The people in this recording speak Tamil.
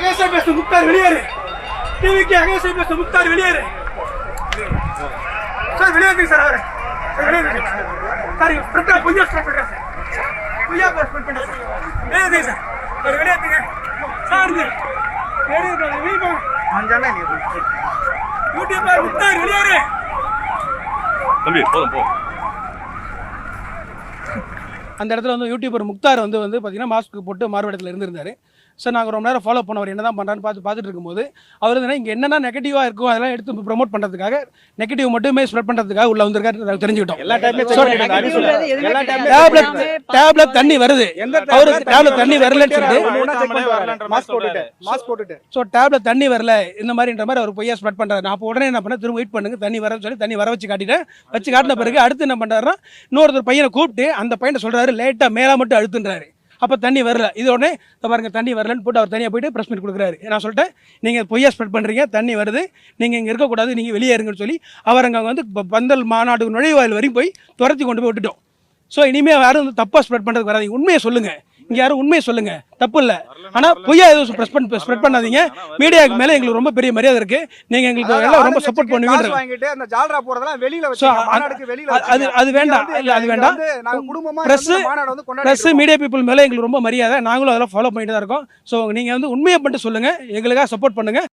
அகேசா பேச முக்தார் வெளியேறு. டிவிக்கு அகேசா பேச முக்தார் வெளியேறு. சார் வெளியேறுங்க சார் அவரு. சார் வெளியேறுங்க. சார் ஸ்பிரிட்டா பொய்யா ஸ்டார்ட் பண்ணுறேன் சார். பொய்யா ஸ்டார்ட் பண்ணுறேன் சார். வெளியேறுங்க சார். சார் வெளியேறுங்க. சார் வெளியே யூடியூப்ல முக்தார் வெளியேறு. தம்பி போதும் போ. அந்த இடத்துல வந்து யூடியூபர் முக்தார் வந்து வந்து பார்த்தீங்கன்னா மாஸ்க் போட்டு மாறுவேடத்தில் இருந்திருந்தாரு. சார் நாங்கள் ரொம்ப நேரம் ஃபாலோ பண்ணவர் என்ன தான் பண்ணுறான்னு பார்த்து பார்த்துட்டு இருக்கும்போது அவர் வந்து இங்கே என்னென்ன நெகட்டிவாக இருக்கும் அதெல்லாம் எடுத்து ப்ரோமோட் பண்ணுறதுக்காக நெகட்டிவ் மட்டுமே ஸ்ப்ரெட் பண்ணுறதுக்காக உள்ள வந்திருக்காரு தெரிஞ்சுக்கிட்டோம். எல்லா டேப்லெட் டேப்லெட் தண்ணி வருது. அவருக்கு டேப்லெட் தண்ணி வரலன்னு சொல்லிட்டு மாஸ்க் போட்டுட்டு ஸோ டேப்லெட் தண்ணி வரல இந்த மாதிரின்ற மாதிரி அவர் பொய்யா ஸ்ப்ரெட் பண்ணுறாரு நான் அப்போ உடனே என்ன பண்ணேன் திரும்ப வெயிட் பண்ணுங்க தண்ணி வரன்னு சொல்லி தண்ணி வர வச்சு காட்டிட்டேன். வச்சு காட்டின பிறகு அடுத்து என்ன பண்ணுறாருன்னா இன்னொருத்தர் பையனை கூப்பிட்டு அந்த பையனை சொல்கிறாரு லேட்டாக மேலே மட்டும் அழுத்துன்றாரு. அப்போ தண்ணி வரல. இது உடனே "இதோ பாருங்க தண்ணி வரலன்னு போட்டு அவர் தனியாக போயிட்டு ப்ரெஸ் மீட் கொடுக்குறாரு. நான் சொல்லிட்டேன் நீங்கள் பொய்யா ஸ்ப்ரெட் பண்ணுறீங்க தண்ணி வருது. நீங்கள் இங்கே இருக்கக்கூடாது. நீங்கள் வெளியே இருங்கன்னு சொல்லி அவர் அங்கே வந்து பந்தல் மாநாடு நுழைவாயில் வரையும் போய் துரத்தி கொண்டு போய் விட்டுட்டோம். ஸோ இனிமேல் யாரும் வந்து தப்பாக ஸ்ப்ரெட் பண்ணுறதுக்கு வராது உண்மையை சொல்லுங்கள் இங்கே யாரும் உண்மையை சொல்லுங்கள் தப்பு இல்லை ஆனால் பொய்யா எதுவும் ஸ்ப்ரெஸ் பண்ண ஸ்ப்ரெட் பண்ணாதீங்க. மீடியாவுக்கு மேலே எங்களுக்கு ரொம்ப பெரிய மரியாதை இருக்குது நீங்கள் எங்களுக்கு எல்லாம் ரொம்ப சப்போர்ட் பண்ணுவீங்க வாங்கிட்டு அந்த ஜால்ரா போறதெல்லாம் வெளியில மாநாடுக்கு வெளியில அது. அது வேண்டாம். இல்லை அது வேண்டாம். நாங்க குடும்பமா ப்ளஸ் மீடியா பீப்புள் மேலே எங்களுக்கு ரொம்ப மரியாதை. நாங்களும் அதெல்லாம் ஃபாலோ பண்ணிட்டு தான் இருக்கோம். ஸோ நீங்கள் வந்து உண்மையை மட்டும் சொல்லுங்கள் எங்களுக்காக சப்போர்ட் பண்ணுங்கள்